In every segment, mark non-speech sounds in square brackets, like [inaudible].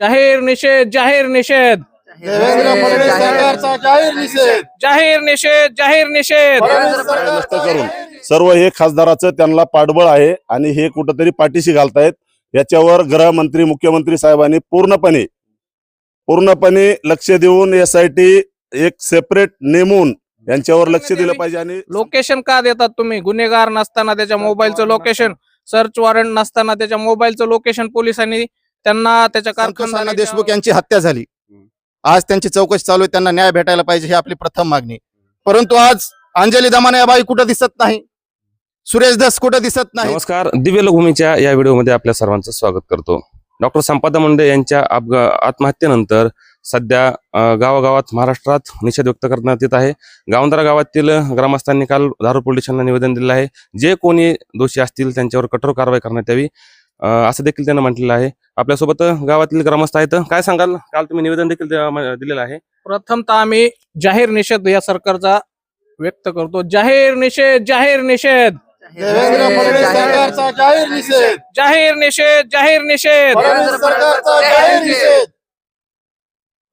जाहीर निषेध जाहीर निषेध. देवेंद्र फडणवीस सरकारचा जाहीर निषेध. जाहीर निषेध जाहीर निषेध. फडणवीस नष्ट सरकारचा करून. जाहीर सर्व हे खासदाराचं त्यांना पाठबळ आहे आणि हे कुठंतरी पाठीशी घालतायत. याच्यावर गृहमंत्री मुख्यमंत्री साहेबांनी पूर्णपणे पूर्णपणे लक्ष देऊन एस आय टी एक सेपरेट नेमून यांच्यावर लक्ष दिलं पाहिजे आणि लोकेशन का देतात तुम्ही? गुन्हेगार नसताना त्याच्या मोबाईलचं लोकेशन सर्च वॉरंट नसताना त्याच्या मोबाईलचं लोकेशन पोलिसांनी त्यांना त्याच्या कारखान्याच्या- देशमुख यांची हत्या झाली. आज त्यांची चौकशी चालू आहे त्यांना न्याय भेटायला पाहिजे ही आपली प्रथम मागणी. परंतु आज अंजली दमाने बाई कुठं दिसत नाही? सुरेश दस कुठं दिसत नाही? नमस्कार. दिव्य लघुमीच्या या व्हिडिओमध्ये आपल्या सर्वांचं स्वागत करतो. डॉक्टर संपादा मुंडे यांच्या अपघा आत्महत्येनंतर सध्या गावागावात महाराष्ट्रात निषेध व्यक्त करण्यात येत आहे. गावंदरा गावातील ग्रामस्थांनी काल दारू पोलीस स्टेशनला निवेदन दिलं आहे. जे कोणी दोषी असतील त्यांच्यावर कठोर कारवाई करण्यात यावी असं देखील त्यांना म्हटलेलं आहे. आपल्यासोबत गावातील ग्रामस्थ आहेत. काय सांगाल? काल तुम्ही निवेदन देखील द्या- दिलेलं आहे. प्रथमतः आम्ही जाहीर निषेध या सरकारचा व्यक्त करतो. जाहीर निषेध जाहीर निषेध. देवेंद्र फडणवीस सरकारचा जाहीर निषेध. जाहीर निषेध जाहीर निषेध. फडणवीस सरकारचा जाहीर निषेध.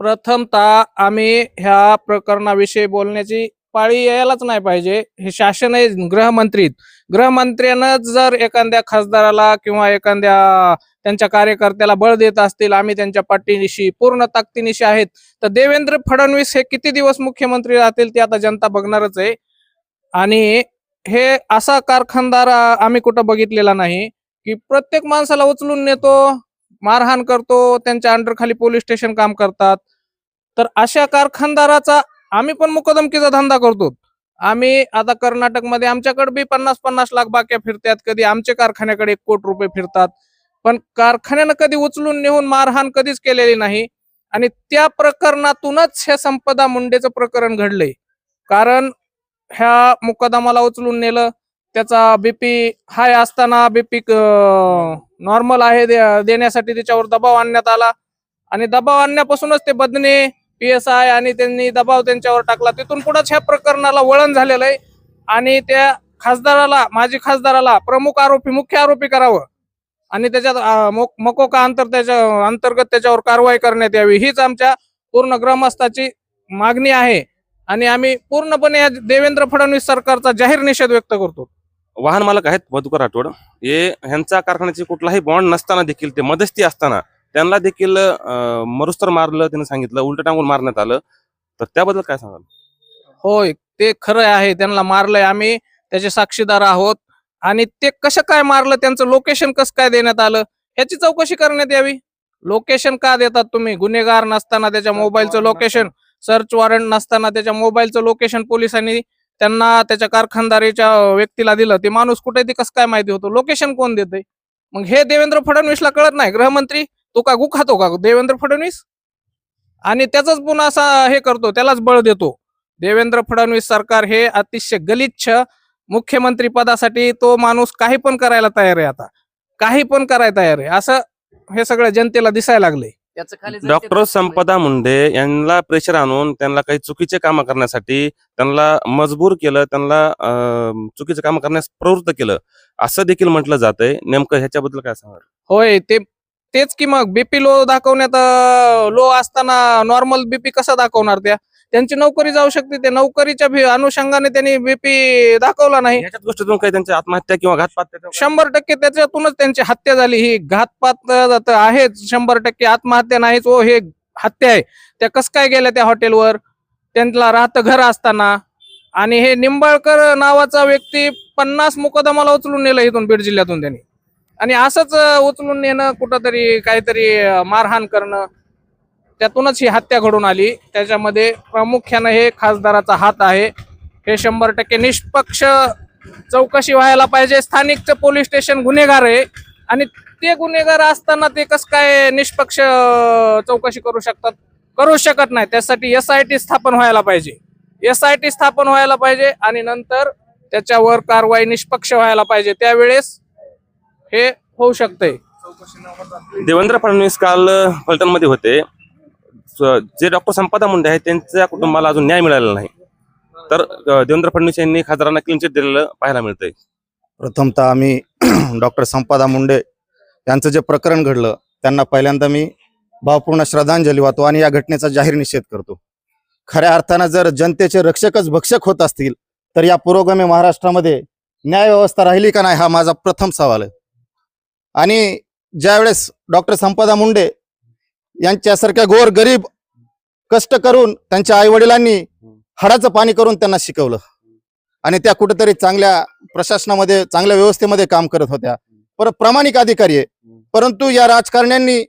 प्रथमतः आम्ही ह्या प्रकरणाविषयी बोलण्याची पाळी यायलाच नाही पाहिजे. हे शासन आहे गृहमंत्री गृहमंत्र्यानं जर एखाद्या खासदाराला किंवा एखाद्या त्यांच्या कार्यकर्त्याला बळ देत असतील आम्ही त्यांच्या पाठीनिशी पूर्ण ताकदीनिशी आहेत. तर देवेंद्र फडणवीस हे किती दिवस मुख्यमंत्री राहतील ते आता जनता बघणारच आहे. आणि हे असा कारखानदार आम्ही कुठं बघितलेला नाही की प्रत्येक माणसाला उचलून नेतो मारहाण करतो त्यांच्या अंडरखाली पोलीस स्टेशन काम करतात. तर अशा कारखानदाराचा आम्ही पण मुकदमकीचा धंदा करतो. आम्ही आता कर्नाटकमध्ये आमच्याकडे बी पन्नास पन्नास लाख बाक्या फिरतात कधी आमच्या कारखान्याकडे एक कोटी रुपये फिरतात. पण कारखान्यानं कधी उचलून नेऊन मारहाण कधीच केलेली नाही. आणि त्या प्रकरणातूनच हे संपदा मुंडेचं प्रकरण घडलंय. कारण ह्या मुकदमाला उचलून नेलं त्याचा बीपी हाय असताना बीपी नॉर्मल आहे दे- देण्यासाठी त्याच्यावर दबाव आणण्यात आला. आणि दबाव आणण्यापासूनच ते बदने पी एस आय आणि त्यांनी दबाव त्यांच्यावर टाकला. तिथून पुढेच ह्या प्रकरणाला वळण झालेलं आहे. आणि त्या खासदाराला माजी खासदाराला प्रमुख आरोपी मुख्य आरोपी करावं. आणि त्याच्यात मकोका अंतर त्याच्या अंतर्गत त्याच्यावर कारवाई करण्यात यावी हीच आमच्या पूर्ण ग्रामस्थाची मागणी आहे. आणि आम्ही पूर्णपणे या देवेंद्र फडणवीस सरकारचा जाहीर निषेध व्यक्त करतो. वाहन मालक आहेत मधुकर राठोड. हे ह्यांचा कारखान्याची कुठलाही बॉन्ड नसताना देखील ते मध्यस्थी असताना त्यांना देखील मरुस्तर मारलं त्यांनी सांगितलं उलट टांगून मारण्यात आलं. तर त्याबद्दल काय सांगाल? होय ते खरं आहे त्यांना मारलंय आम्ही त्याचे साक्षीदार आहोत. आणि ते कसं काय मारलं त्यांचं लोकेशन कसं काय देण्यात आलं ह्याची चौकशी करण्यात यावी. लोकेशन का देतात तुम्ही? गुन्हेगार नसताना त्याच्या मोबाईलचं लोकेशन सर्च वॉरंट नसताना. त्याच्या मोबाईलचं लोकेशन पोलिसांनी त्यांना त्याच्या कारखानदारीच्या व्यक्तीला दिलं. ते माणूस कुठे ते कसं काय माहिती होतं? लोकेशन कोण देतंय? मग हे देवेंद्र फडणवीसला कळत नाही. गृहमंत्री तो का गु खातो का? देवेंद्र फडणवीस? आणि त्याच पुन्हा असा हे करतो त्यालाच बळ देतो. देवेंद्र फडणवीस सरकार हे अतिशय गलिच्छ मुख्यमंत्री पदासाठी तो माणूस काही पण करायला तयार आहे आता. काही पण करायला तयार आहे. असं हे सगळं जनतेला दिसायला लागले डॉक्टर संपदा मुंडे यांना प्रेशर आणून त्यांना काही चुकीचे काम करण्यासाठी त्यांना मजबूर केलं त्यांना अं, चुकीचे काम करण्यास प्रवृत्त केलं. असं देखील म्हटलं जातंय. नेमकं ह्याच्याबद्दल काय सांगाल? होय ते तेच की मग. बीपी लो दाखवण्यात लो असताना नॉर्मल बीपी कसा दाखवणार त्या? त्यांची नोकरी जाऊ शकते ते नोकरीच्या अनुषंगाने त्यांनी बीपी दाखवला नाही. गोष्टीतून काही त्यांची आत्महत्या किंवा घातपात शंभर टक्के त्याच्यातूनच त्यांची हत्या झाली. ही घातपात आहेच. शंभर टक्के आत्महत्या नाहीच. ओ हे हत्या आहे. त्या कस काय गेल्या त्या हॉटेलवर? त्यांना राहतं घर असताना. आणि हे निंबाळकर नावाचा व्यक्ती पन्नास मुकदमाला उचलून नेलं इथून बीड जिल्ह्यातून त्यांनी. आणि असंच उचलून नेणं कुठंतरी काहीतरी मारहाण करणं त्यातूनच ही हत्या घडून आली. त्याच्यामध्ये प्रामुख्यानं हे खासदाराचा हात आहे. हे शंभर टक्के निष्पक्ष चौकशी व्हायला पाहिजे. स्थानिकचं पोलीस स्टेशन गुन्हेगार आहे. आणि ते गुन्हेगार असताना ते कसं काय निष्पक्ष चौकशी करू शकतात? करू शकत नाही. त्यासाठी एस आय टी स्थापन व्हायला पाहिजे. एस आय टी स्थापन व्हायला पाहिजे आणि नंतर त्याच्यावर कारवाई निष्पक्ष व्हायला पाहिजे. त्यावेळेस हे होऊ शकतंय. देवेंद्र फडणवीस काल फलटणमध्ये होते. जे डॉक्टर संपदा मुंडे आहेत त्यांच्या कुटुंबाला अजून न्याय मिळालेला नाही. तर देवेंद्र फडणवीस यांनी खासदारांना क्लीन चिट दिलेलं पाहायला मिळतंय. प्रथमतः आम्ही [clears throat] डॉक्टर संपदा मुंडे यांचं जे प्रकरण घडलं त्यांना पहिल्यांदा मी भावपूर्ण श्रद्धांजली वाहतो आणि या घटनेचा जाहीर निषेध करतो. खऱ्या अर्थानं जर जनतेचे रक्षकच भक्षक होत असतील तर या पुरोगामी महाराष्ट्रामध्ये न्याय व्यवस्था राहिली का नाही हा माझा प्रथम सवाल आहे. आणि ज्यावेळेस डॉक्टर संपदा मुंडे यांच्यासारख्या गोर गरीब कष्ट करून त्यांच्या आई वडिलांनी हाडाचं पाणी करून त्यांना शिकवलं. आणि त्या कुठेतरी चांगल्या प्रशासनामध्ये चांगल्या व्यवस्थेमध्ये काम करत होत्या. पर प्रामाणिक अधिकारी आहे. परंतु या राजकारण्यांनी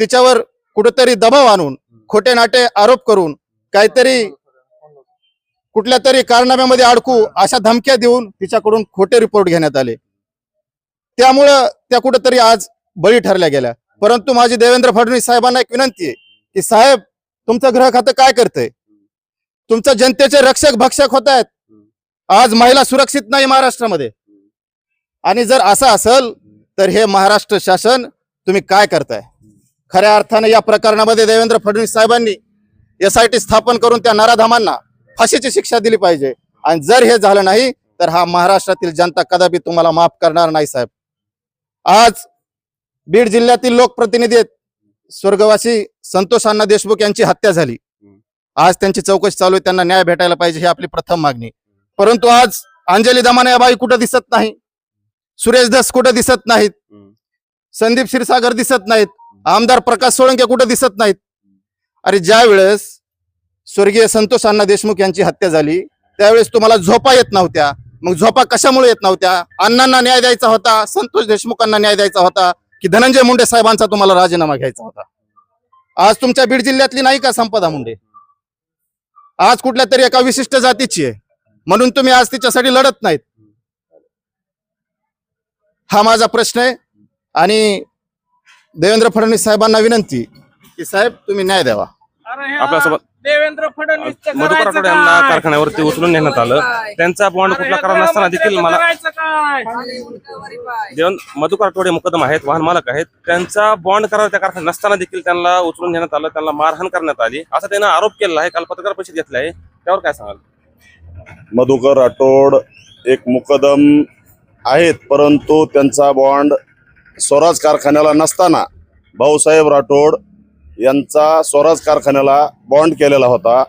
तिच्यावर कुठेतरी दबाव आणून खोटे नाटे आरोप करून काहीतरी कुठल्या तरी कारनाम्यामध्ये अडकू अशा धमक्या देऊन तिच्याकडून खोटे रिपोर्ट घेण्यात आले. त्यामुळं त्या कुठेतरी आज बळी ठरल्या गेल्या. परंतु माझी देवेंद्र फडणवीस साहेबांना एक विनंती आहे की साहेब तुमचं ग्रह खातं काय करतंय? तुमचं जनतेचे रक्षक भक्षक होत आहेत. आज महिला सुरक्षित नाही महाराष्ट्रामध्ये. आणि जर असं असेल तर हे महाराष्ट्र शासन तुम्ही काय करताय? खऱ्या अर्थाने या प्रकरणामध्ये देवेंद्र फडणवीस साहेबांनी एस आय टी स्थापन करून त्या नराधामांना फाशीची शिक्षा दिली पाहिजे. आणि जर हे झालं नाही तर हा महाराष्ट्रातील जनता कदापि तुम्हाला माफ करणार नाही साहेब. आज बीड जिल्ह्यातील लोकप्रतिनिधी आहेत. स्वर्गवासी संतोष अण्णा देशमुख यांची हत्या झाली. आज त्यांची चौकशी चालू आहे. त्यांना न्याय भेटायला पाहिजे ही आपली प्रथम मागणी. परंतु आज अंजली दमाने या बाई कुठं दिसत नाही. सुरेश धस कुठं दिसत नाहीत. संदीप क्षीरसागर दिसत नाहीत. आमदार प्रकाश सोळंके कुठं दिसत नाहीत. अरे ज्या वेळेस स्वर्गीय संतोष अण्णा देशमुख यांची हत्या झाली त्यावेळेस तुम्हाला झोपा येत नव्हत्या. मग झोपा कशामुळे येत नव्हत्या? अण्णांना न्याय द्यायचा होता संतोष देशमुखांना न्याय द्यायचा होता. की धनंजय मुंडे साहेबांचा तुम्हाला राजीनामा घ्यायचा होता. आज तुमच्या बीड जिल्ह्यातली नाही का संपदा मुंडे? आज कुठल्या तरी एका विशिष्ट जातीची आहे. म्हणून तुम्ही आज तिच्यासाठी लढत नाहीत. हा माझा प्रश्न आहे. आणि देवेंद्र फडणवीस साहेबांना विनंती की साहेब तुम्ही न्याय द्यावा. आपल्यासोबत देवेंद्र फडणवीस मधुकर आठवडे यांना कारखान्यावरती उचलून नेण्यात आलं. त्यांचा बॉन्ड कुठला करार नसताना देखील मला देवन मधुकर आठवडे मुकदम आहेत वाहन मालक आहेत. त्यांचा बॉन्ड करार त्या कारखान्यात नसताना देखील त्यांना उचलून नेण्यात आलं. त्यांना मारहाण करण्यात आली. असा त्यानं आरोप केलेला आहे. काल पत्रकार परिषद घेतला आहे. त्यावर काय सांगाल? मधुकर राठोड एक मुकदम आहेत परंतु त्यांचा बॉन्ड स्वराज कारखान्याला नसताना भाऊसाहेब राठोड यांचा स्वराज कारखान्याला बॉन्ड केलेला होता.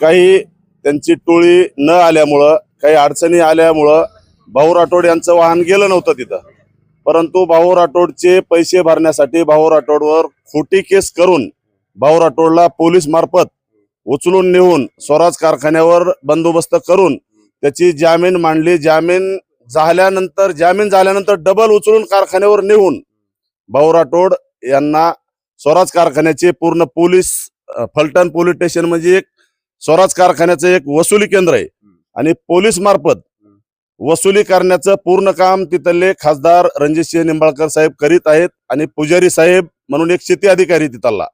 काही त्यांची टोळी न आल्यामुळं काही अडचणी आल्यामुळं भाऊ राठोड यांचं वाहन गेलं नव्हतं तिथं. परंतु भाऊ राठोडचे पैसे भरण्यासाठी भाऊ राठोडवर खोटी केस करून भाऊ राठोडला पोलीस मार्फत उचलून नेऊन स्वराज कारखान्यावर बंदोबस्त करून त्याची जामीन मांडली. जामीन झाल्यानंतर जामीन झाल्यानंतर डबल उचलून कारखान्यावर नेऊन भाऊ राठोड यांना स्वराज कारखान्याचे पूर्ण पोलीस फलटण पोलीस स्टेशन म्हणजे एक स्वराज कारखान्याचं एक वसुली केंद्र आहे. आणि पोलीस मार्फत वसुली करण्याचं पूर्ण काम तिथले खासदार रणजितसिंह निंबाळकर साहेब करीत आहेत आणि पुजारी साहेब म्हणून एक शेती अधिकारी तिथला.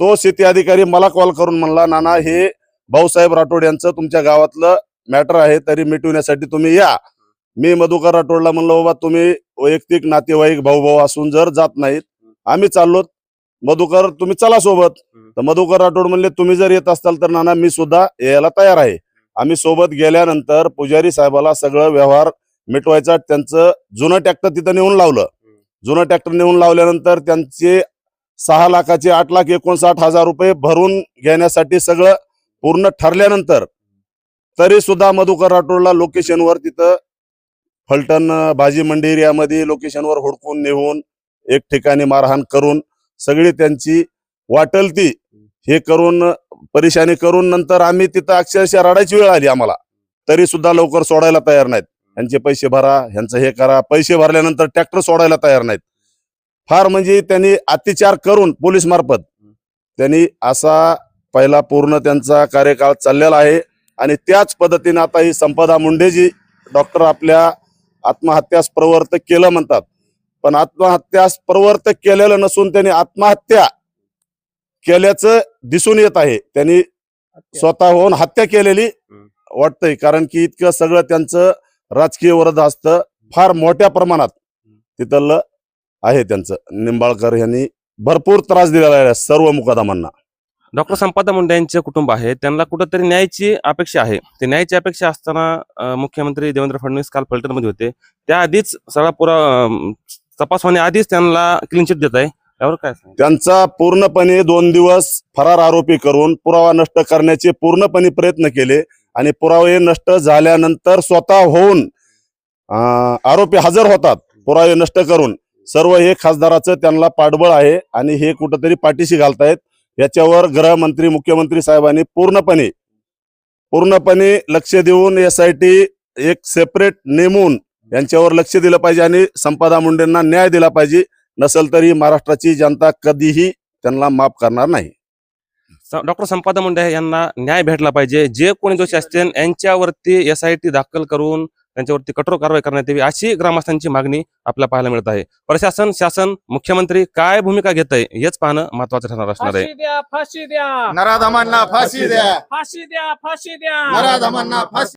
तो शेती अधिकारी मला कॉल करून म्हणला नाना हे भाऊसाहेब राठोड यांचं तुमच्या गावातलं मॅटर आहे तरी मिटवण्यासाठी तुम्ही या. मी मधुकर राठोडला म्हणलं बाबा तुम्ही वैयक्तिक नातेवाईक भाऊ भाऊ असून जर जात नाहीत आम्ही चाललो मधुकर तुम्ही चला सोबत. तर मधुकर राठोड म्हणले तुम्ही जर येत असाल तर नाना मी सुद्धा यायला तयार आहे. आम्ही सोबत गेल्यानंतर पुजारी साहेबाला सगळं व्यवहार मिटवायचा त्यांचं जुनं ट्रॅक्टर तिथं नेऊन लावलं. जुनं ट्रॅक्टर नेऊन लावल्यानंतर त्यांचे सहा लाखाचे आठ लाख एकोणसाठ हजार रुपये भरून घेण्यासाठी सगळं पूर्ण ठरल्यानंतर तरी सुद्धा मधुकर राठोडला लोकेशनवर तिथं फलटण भाजी मंडी एरियामध्ये लोकेशनवर हुडकून नेऊन एक ठिकाणी मारहाण करून सगळी त्यांची वाटल ती हे करून परेशानी करून नंतर आम्ही तिथं अक्षरशः रडायची वेळ आली आम्हाला. तरी सुद्धा लवकर सोडायला तयार नाहीत. ह्यांचे पैसे भरा ह्यांचं हे करा. पैसे भरल्यानंतर ट्रॅक्टर सोडायला तयार नाहीत. फार म्हणजे त्यांनी अत्याचार करून पोलीस मार्फत त्यांनी असा पहिला पूर्ण त्यांचा कार्यकाळ चाललेला आहे. आणि त्याच पद्धतीने आता ही संपदा मुंडेजी डॉक्टर आपल्या आत्महत्यास प्रवर्त केलं म्हणतात. पण आत्महत्यास प्रवर्त केलेलं नसून त्यांनी आत्महत्या केल्याचं दिसून येत आहे. त्यांनी स्वतःहून हत्या केलेली वाटतंय. कारण की इतकं सगळं त्यांचं राजकीय वरद असतं. फार मोठ्या प्रमाणात तिथलं आहे त्यांचं. निंबाळकर यांनी भरपूर त्रास दिलेला आहे सर्व मुकादमांना. डॉक्टर संपदा मुंडे यांचे कुटुंब आहे. त्यांना कुठंतरी न्यायाची अपेक्षा आहे. ते न्यायाची अपेक्षा असताना मुख्यमंत्री देवेंद्र फडणवीस काल फलटणमध्ये होते. त्याआधीच सगळा पुरा तपास होण्याआधीच त्यांना क्लीन चिट देत आहे यावर काय सांगाल? त्यांचा पूर्णपणे दोन दिवस फरार आरोपी करून पुरावा नष्ट करण्याचे पूर्णपणे प्रयत्न केले आणि पुरावे नष्ट झाल्यानंतर स्वतः होऊन अं, आरोपी हजर होतात पुरावे नष्ट करून. सर्व हे खासदाराचं त्यांना पाठबळ आहे आणि हे कुठंतरी पाठीशी घालतायत. याच्यावर गृहमंत्री मुख्यमंत्री साहेबांनी पूर्णपणे पूर्णपणे लक्ष देऊन एस आय टी एक सेपरेट नेमून यांच्यावर लक्ष दिलं पाहिजे आणि संपदा मुंडेंना न्याय दिला पाहिजे. नसेल तरी महाराष्ट्राची जनता कधीही त्यांना माफ करणार नाही. डॉक्टर संपादा मुंडे यांना न्याय भेटला पाहिजे. जे कोणी दोषी असतील यांच्यावरती एस आय टी दाखल करून त्यांच्यावरती कठोर कारवाई करण्यात यावी अशी ग्रामस्थांची मागणी आपल्याला पाहायला मिळत आहे. प्रशासन शासन मुख्यमंत्री काय भूमिका घेत आहे हेच पाहणं महत्वाचं ठरणार असणार आहे. फाशी द्या फाशी द्या. नराधमांना फाशी द्या. फाशी द्या फाशी द्या. नराधमांना फाशी